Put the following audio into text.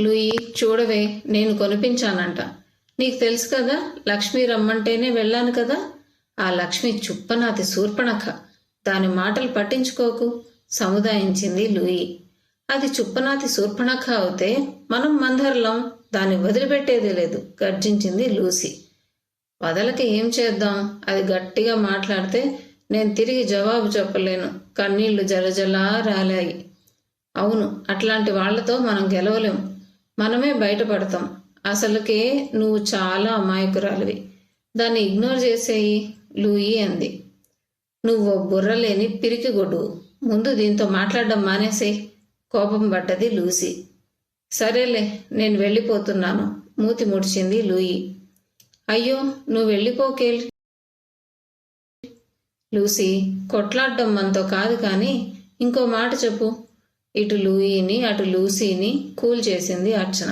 Louis చూడవే నేను కొనిపించానంట. నీకు తెలుసు కదా లక్ష్మి రమ్మంటేనే వెళ్ళాను కదా? ఆ లక్ష్మి చుప్పనాతి శూర్పణఖ. దాని మాటలు పట్టించుకోకు సముదాయించింది లూయి. అది చుప్పనాతి శూర్పణఖ అవుతే మనం మందర్లం దాన్ని వదిలిపెట్టేదే లేదు గర్జించింది లూసి. వదలక ఏం చేద్దాం? అది గట్టిగా మాట్లాడితే నేను తిరిగి జవాబు చెప్పలేను. కన్నీళ్ళు జలజలా రాలాయి. అవును అట్లాంటి వాళ్ళతో మనం గెలవలేం. మనమే బయటపడతాం. అసలుకే నువ్వు చాలా అమాయకురాలివి. దాన్ని ఇగ్నోర్ చేసేయి లూయి అంది. నువ్వు బుర్రలేని పిరికిగొడు ముందు దీంతో మాట్లాడడం మానేసేయ్ కోపం పడ్డది లూసి. సరేలే నేను వెళ్ళిపోతున్నాను. మూతి ముడిచింది లూయి. అయ్యో నువ్వు వెళ్ళిపోకేల్ లూసీ కొట్లాడడం మనతో కాదు కానీ ఇంకో మాట చెప్పు. ఇటు లూయిని అటు లూసీని కూల్ చేసింది అర్చన.